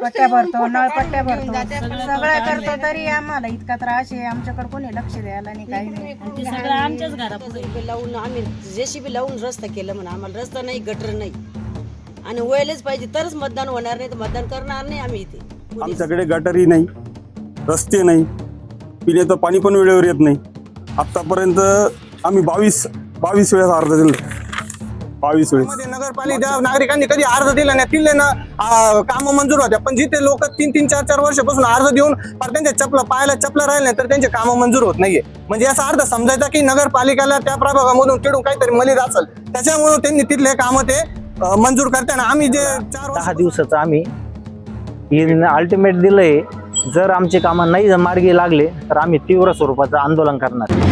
पट्ट्या भरतो नळपट्ट्या भरतो. सगळं करतो तरी आम्हाला इतका त्रास आहे. आमच्याकडे कोणी लक्ष द्यायला नाही काही नाही. ते सगळं आमच्याच घरापुढे. जेसीबी लावून आम्ही जेसीबी लावून रस्ता केलं म्हणा. आम्हाला रस्ता नाही गटर नाही. आणि वयलेच पाहिजे तरच मतदान होणार नाही तर मतदान करणार नाही आम्ही इथे. कुणीच. आमच्याकडे गटारी नाही रस्ते नाही पिण्याचं पाणी पण वेळेवर येत नाही. आतापर्यंत आम्ही बावीस बावीस वेळेस अर्ज दिला. बावीस वेळेस. मध्ये नगरपालिका नागरिकांनी कधी अर्ज दिला नाही तिथले ना काम मंजूर होत्या. पण जिथे लोक तीन तीन चार चार वर्षापासून अर्ज देऊन फार त्यांच्या चपला पायाला चपला राहिले नाही तर त्यांचे कामं मंजूर होत नाहीये. म्हणजे याचा अर्थ समजायचा की नगरपालिकेला त्या प्रभागामधून तिडून काहीतरी मलिद असेल. त्याच्यामुळे त्यांनी तिथले कामं ते मंजूर करताना आम्ही जे चार दहा दिवसाचं आम्ही अल्टिमेट दिलंय. जर आमचे कामं नाही मार्गी लागले तर आम्ही तीव्र स्वरूपाचं आंदोलन करणार.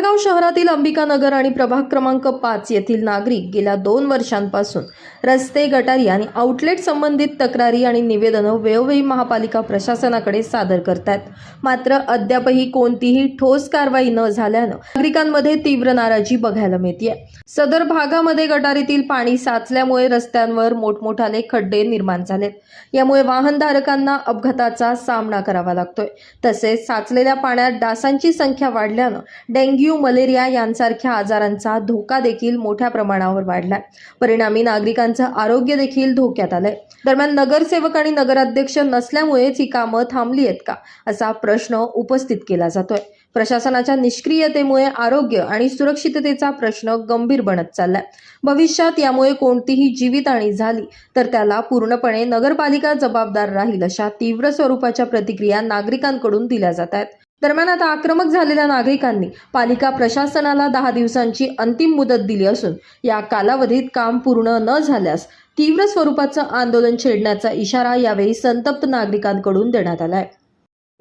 कोपरगाव शहरातील अंबिकानगर आणि प्रभाग क्रमांक पाच येथील नागरिक गेल्या दोन वर्षांपासून रस्ते गटारी आणि आउटलेट संबंधित तक्रारी आणि निवेदनं वेळोवेळी महापालिका प्रशासनाकडे सादर करतात मात्र अद्यापही कोणतीही ठोस कारवाई न झाल्यानं नागरिकांमध्ये तीव्र नाराजी बघायला मिळते सदर भागामध्ये गटारीतील पाणी साचल्यामुळे रस्त्यांवर मोठमोठाले खड्डे निर्माण झालेत. यामुळे वाहनधारकांना अपघाताचा सामना करावा लागतोय. तसेच साचलेल्या पाण्यात डासांची संख्या वाढल्यानं डेंग्यू मलेरिया यांसारख्या आजारांचा धोका देखील मोठ्या प्रमाणावर वाढलाय. परिणामी नागरिकांचं आरोग्य देखील धोक्यात आलंय. दरम्यान नगरसेवक आणि नगराध्यक्ष नसल्यामुळेच ही कामं थांबली आहेत का असा प्रश्न उपस्थित केला जातोय. प्रशासनाच्या निष्क्रियतेमुळे आरोग्य आणि सुरक्षिततेचा प्रश्न गंभीर बनत चाललाय. भविष्यात यामुळे कोणतीही जीवितहानी झाली तर त्याला पूर्णपणे नगरपालिका जबाबदार राहील अशा तीव्र स्वरूपाच्या प्रतिक्रिया नागरिकांकडून दिल्या जात आहेत. दरम्यान आता आक्रमक झालेल्या नागरिकांनी पालिका प्रशासनाला दहा दिवसांची अंतिम मुदत दिली असून या कालावधीत काम पूर्ण न झाल्यास तीव्र स्वरूपाचं आंदोलन छेडण्याचा इशारा यावेळी संतप्त नागरिकांकडून देण्यात आलाय.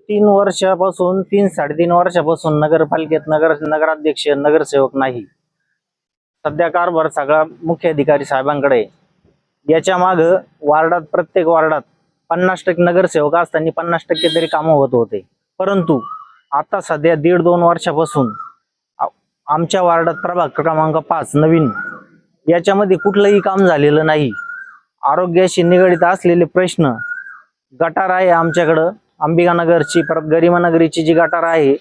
तीन वर्षापासून तीन साडेतीन वर्षापासून नगरपालिकेत नगर नगराध्यक्ष नगरसेवक नाही. सध्या कारभार सगळा मुख्य अधिकारी साहेबांकडे याच्या माग वार्डात प्रत्येक वार्डात पन्नास टक्के नगरसेवक असताना पन्नास टक्के तरी कामं होत होते. परंतु आता सध्या दीड दोन वर्षापासून आमच्या वार्डात प्रभाग क्रमांक पाच नवीन. याच्यामध्ये कुठलंही काम झालेलं नाही. आरोग्याशी निगडित असलेले प्रश्न गटार आहे आमच्याकडं. अंबिकानगरची परत गरिमानगरीची जी गटार आहे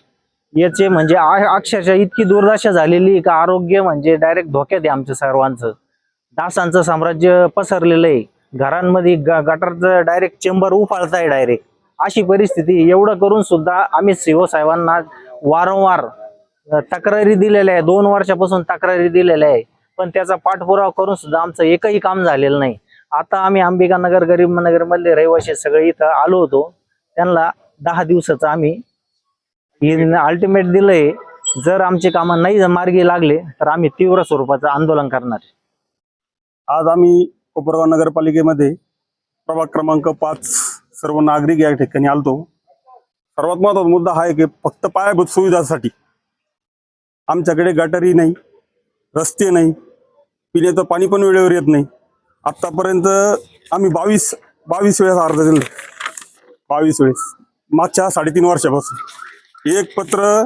याचे म्हणजे अक्षरशः इतकी दुर्दशा झालेली आहे का आरोग्य म्हणजे डायरेक्ट धोक्यात आहे आमच्या सर्वांचं. डासांचं साम्राज्य पसरलेलं आहे. घरांमध्ये ग- गटारचं डायरेक्ट चेंबर उफाळताय डायरेक्ट अशी परिस्थिती एवढं करून सुद्धा आम्ही सीओ साहेबांना वारंवार तक्रारी दिलेल्या आहे. दोन वर्षापासून तक्रारी दिलेल्या आहे. पण त्याचा पाठपुरावा करून सुद्धा आमचं एकही काम झालेलं नाही. आता आम्ही अंबिकानगर गरीब नगरमधले रहिवासी सगळे इथं आलो होतो. त्यांना दहा दिवसाचं आम्ही अल्टिमेट दिलंय. जर आमचे कामं नाही मार्गी लागले तर आम्ही तीव्र स्वरूपाचं आंदोलन करणार आज आम्ही कोपरगाव नगरपालिकेमध्ये प्रभाग क्रमांक पाच सर्व नागरिक या ठिकाणी आलतो. सर्वात महत्त्वाचा मुद्दा हा आहे की फक्त पायाभूत सुविधासाठी. आमच्याकडे गटारी नाही रस्ते नाही पिण्याचं पाणी पण वेळेवर येत नाही. आत्तापर्यंत आम्ही बावीस बावीस वेळेस अर्ज दिला. बावीस वेळेस. मागच्या साडेतीन वर्षापासून. एक पत्र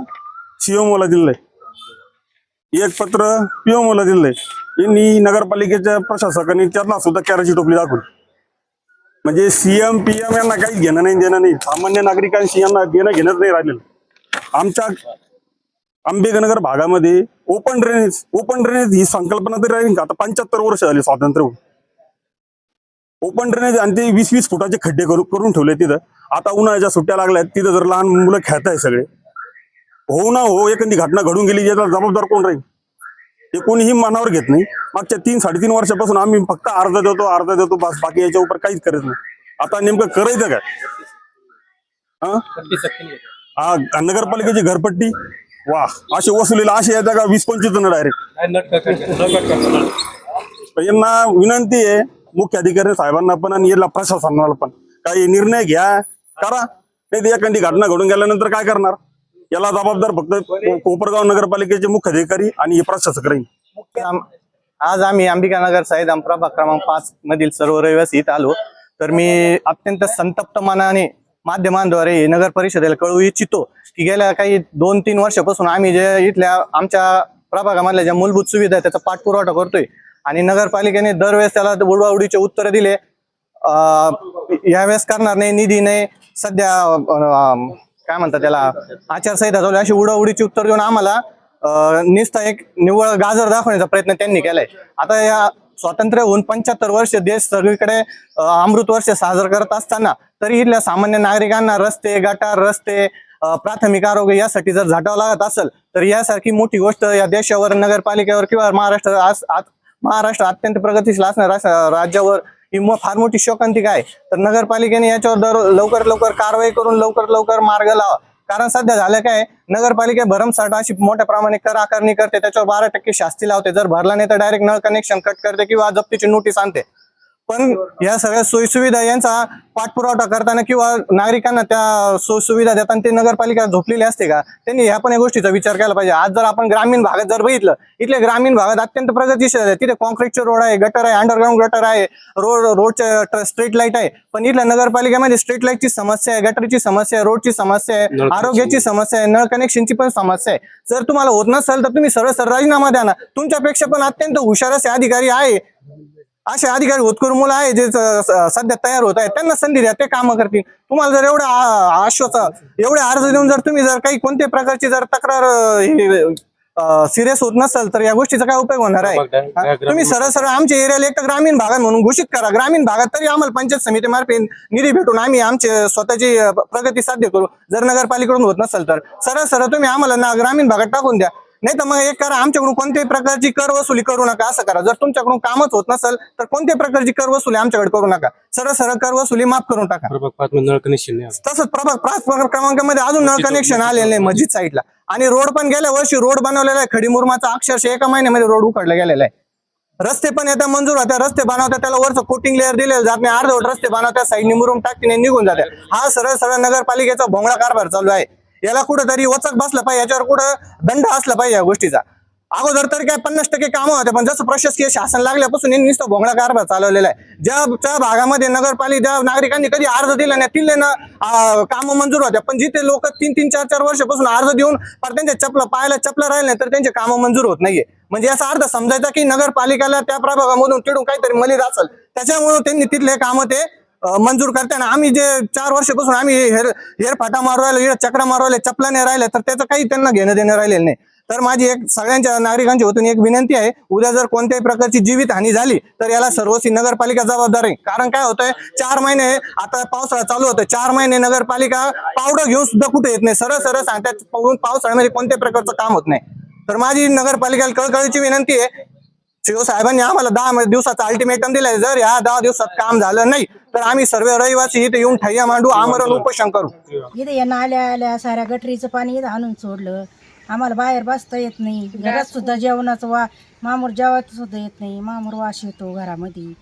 सीएमओला दिलंय. एक पत्र पीएमओला दिलंय. यांनी नगरपालिकेच्या प्रशासकांनी त्यातला सुद्धा कॅराची टोपली दाखवली. म्हणजे सीएम पीएम यांना काहीच घेणं नाही देणं नाही. सामान्य नागरिकांशी यांना देणं घेणंच नाही राहिलेलं. आमच्या अंबेगनगर भागामध्ये ओपन ड्रेनेज ओपन ड्रेनेज ही संकल्पना तरी राहील का? आता पंच्याहत्तर वर्ष झाली स्वातंत्र्य ओपन ड्रेनेज आणि ते वीस वीस फुटाचे खड्डे करू करून ठेवले तिथं. आता उन्हाळ्याच्या सुट्ट्या लागल्यात तिथं जर लहान मुलं खेळताय सगळे. हो ना हो एखादी घटना घडून गेली ज्याचा जबाबदार कोण राहील? हे कोणीही मनावर घेत नाही. मागच्या तीन साडेतीन वर्षापासून आम्ही फक्त अर्ज देतो अर्ज देतो बस बाकी याच्या उपर काहीच करत नाही. आता नेमकं करायचं काय? हा? हा नगरपालिकेची घरपट्टी? वा असे वसुलीला असे येतात का वीस पंचवीस जण डायरेक्ट यांना विनंती आहे मुख्य अधिकारी साहेबांना पण आणि याला प्रशासनाला पण. काही निर्णय घ्या करा. नाही तर एखादी घटना घडून गेल्यानंतर काय करणार? याला जबाबदार फक्त को- कोपरगाव नगरपालिकेचे मुख्य अधिकारी आणि हे प्रशासक राहील. आम- आज आम्ही अंबिकानगर साईदाम प्रभाग क्रमांक पाच मधील सर्व रहिवासी इथं आलो. तर मी अत्यंत संतप्त मनाने माध्यमांद्वारे हे नगर परिषदेला कळवू इच्छितो की गेल्या काही दोन तीन वर्षापासून आम्ही जे इथल्या आमच्या प्रभागामधल्या ज्या मूलभूत सुविधा आहेत त्याचा पाठपुरवठा करतोय. आणि नगरपालिकेने दरवेळेस त्याला उडवाउडीचे उत्तर दिले. अं, यावेळेस करणार नाही निधी नाही. सध्या अं, काय म्हणतात त्याला? आचारसंहिता चालू अशी उडाउडीची उत्तर देऊन आम्हाला निसता एक निव्वळ गाजर दाखवण्याचा प्रयत्न त्यांनी केलाय. आता या स्वातंत्र्य होऊन पंच्याहत्तर वर्ष देश सगळीकडे अमृत वर्ष साजरं करत असताना तरी इथल्या सामान्य नागरिकांना रस्ते गटार रस्ते प्राथमिक आरोग्य यासाठी जर झाटावं लागत असेल तर यासारखी मोठी गोष्ट या देशावर नगरपालिकेवर किंवा महाराष्ट्र आज- महाराष्ट्र अत्यंत प्रगतीशील असणार राज्यावर ही फार मोठी शोकांतिका आहे. तर नगरपालिकेने याच्यावर दर लवकर लवकर कारवाई करून लवकर लवकर मार्ग लावा. कारण सध्या झालं काय नगरपालिका भरमसाठ अशी मोठ्या प्रमाणे कर आकारणी करते. त्याच्यावर बारा टक्के शास्ती लावते. जर भरला नाही तर डायरेक्ट नळ कनेक्शन कट करते किंवा जप्तीची नोटीस आणते. पण या सगळ्या सोयीसुविधा यांचा पाठपुरवठा करताना किंवा नागरिकांना त्या सोयीसुविधा देताना ते नगरपालिका झोपलेली असते का? त्यांनी ह्या पण या गोष्टीचा विचार केला पाहिजे. आज जर आपण ग्रामीण भागात जर बघितलं इथल्या ग्रामीण भागात अत्यंत प्रगतीशील आहे तिथे कॉन्क्रीटचे रोड आहे गटर आहे अंडरग्राऊंड गटर आहे रोड रोडचे स्ट्रीट लाइट आहे. पण इथल्या नगरपालिकेमध्ये स्ट्रीट लाईटची समस्या आहे गटरची समस्या आहे रोडची समस्या आहे आरोग्याची समस्या आहे नळ कनेक्शनची पण समस्या आहे. जर तुम्हाला होत नसेल तर तुम्ही सरळ सरळ राजीनामा द्या ना. तुमच्यापेक्षा पण अत्यंत हुशार असे अधिकारी आहे. असे अधिकारी होतकरू मुलं आहे जे सध्या तयार होत आहेत. त्यांना संधी द्या ते कामं करतील. तुम्हाला जर एवढं आ- आश्वासन एवढे अर्ज देऊन जर तुम्ही जर काही कोणत्याही प्रकारची जर तक्रार सिरियस होत नसेल तर या गोष्टीचा काय उपयोग होणार आहे? तुम्ही सरळ सरळ आमच्या एरियाला एक ग्रामीण भागात म्हणून घोषित करा. ग्रामीण भागात तरी आम्हाला पंचायत समितीमार्फत निधी भेटून आम्ही आमचे स्वतःची प्रगती साध्य करू. जर नगरपालिकेकडून होत नसेल तर. सरळ सरळ तुम्ही आम्हाला ना ग्रामीण भागात टाकून द्या. नाही तर मग एक करा आमच्याकडून कोणत्याही प्रकारची कर वसुली करू नका असं करा. जर तुमच्याकडून कामच होत नसेल तर कोणत्याही प्रकारची कर वसुली आमच्याकडे करू नका. सरळ सरळ कर वसुली माफ करून टाका. प्रभाग पाच मध्ये नळ कनेक्शन नाही तसंच प्रभाग पाच क्रमांकामध्ये अजून नळ कनेक्शन आलेलं नाही मस्जिद साईडला आणि रोड पण गेल्या वर्षी रोड बनवलेला आहे खडी मुरमाचा अक्षरशः एका महिन्यामध्ये रोड उकडला गेलेला आहे. रस्ते पण येतात मंजूर होत्या रस्ते बनवतात त्याला वरचं कोटिंग लेअर दिलेलं जात नाही. अर्धवट रस्ते बनवतात साईडने मुरुम टाकतीने निघून जाते हा सरळ सरळ नगरपालिकेचा भोंगळा कारभार चालू आहे. याला कुठंतरी वचक बसलं पाहिजे याच्यावर कुठं दंड असला पाहिजे या गोष्टीचा. अगोदर तर काय पन्नास टक्के कामं होते पण जसं प्रशासकीय शासन लागल्यापासून यांनी नुसतं भोंगळा कारभार चालवलेला आहे. ज्या ज्या भागामध्ये नगरपालिका नागरिकांनी कधी अर्ज दिला नाही तिथले ना कामं मंजूर होत्या. पण जिथे लोक तीन तीन चार चार वर्षापासून अर्ज देऊन पर त्यांच्या चपला पायाला चपला राहिले नाही तर त्यांचे कामं मंजूर होत नाहीये. म्हणजे याचा अर्थ समजायचा की नगरपालिकेला त्या प्रभागामधून तिडून काहीतरी मलिद असेल. त्याच्यामुळे त्यांनी तिथले कामं ते मंजूर करताना आम्ही जे चार वर्षापासून आम्ही हेर हेरफाटा मारू राहिलो चक्रा मारू राहिले चपला नाही राहिले तर त्याचं काही त्यांना घेणं देणं राहिलेलं नाही. तर माझी एक सगळ्यांच्या नागरिकांची होतून एक विनंती आहे उद्या जर कोणत्याही प्रकारची जीवित हानी झाली तर याला सर्वस्वी नगरपालिका जबाबदार आहे. कारण काय होतंय चार महिने आता पावसाळा चालू होतं चार महिने नगरपालिका पावडं घेऊन सुद्धा कुठे येत नाही. सरळ सरळ सांगतात पावसाळ्यामध्ये कोणत्याही प्रकारचं काम होत नाही. तर माझी नगरपालिकेला कळकळीची विनंती आहे शिवसाहेबांनी आम्हाला दहा दिवसाचा अल्टिमेटम दिलाय. जर या दहा दिवसात काम झालं नाही तर आम्ही सर्व रहिवासी इथे येऊन ठय्या मांडू आमरण उपोषण करू. इथे या नाल्या आल्या साऱ्या गटरीचं पाणी इथं आणून सोडलं. आम्हाला बाहेर बसता येत नाही. घरात सुद्धा जेवणाचं वा मामूर जेवायचं सुद्धा येत नाही. मामूर वास येतो घरामध्ये.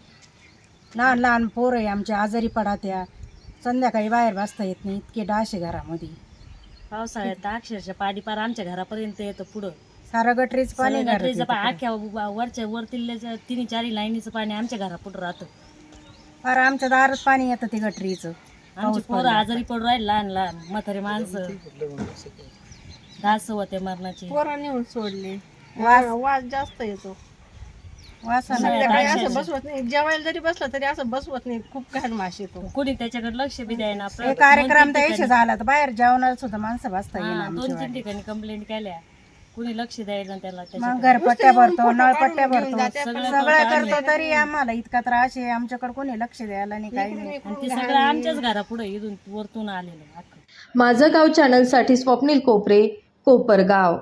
लहान लहान पोरं आहे आमच्या आजारी पडात्या. संध्याकाळी बाहेर बसता येत नाही. इतके डास आहे घरामध्ये. पावसाळ्यात अक्षरशः पाणी पार आमच्या घरापर्यंत येतं पुढं. सारं गटरीचं पाणी सगळं घरात गटरीचं येतं. पा- अख्ख्या व- वरच्या वर तिल्ल्याचं तिन्ही चारी लाईनीचं पाणी आमच्या घरापुढं राहतं. फार आमच्या दारात पाणी येतं ते गटरीचं. आमची पोरं आजारी पडू राहिले लहान लहान म्हातारे माणसं. डास होते मरणाची. पोरं नेऊन सोडले. वास वास जास्त येतो. वासानं. संध्याकाळी असं बसवत नाही. जेवायला जरी बसलं तरी असं बसवत नाही. खूप घाण माश येतो. कुणी त्याच्याकडे लक्ष बी द्यायना हे कार्यक्रम द्यायचे झाला तर बाहेर जेवणाला सुद्धा माणसं बसता येईल दोन तीन ठिकाणी कंप्लेंट केल्या. कुणी लक्ष द्यायला त्याला त्याच्या मग घरपट्ट्या भरतो नळपट्ट्या भरतो. सगळं करतो तरी आम्हाला इतका त्रास आहे आमच्याकडे कोणी लक्ष द्यायला नाही काही नाही. आणि ते सगळं आमच्याच घरापुढे इथून वरतून आलेलं अख्खं माझं गाव चॅनलसाठी स्वप्नील कोपरे कोपरगाव.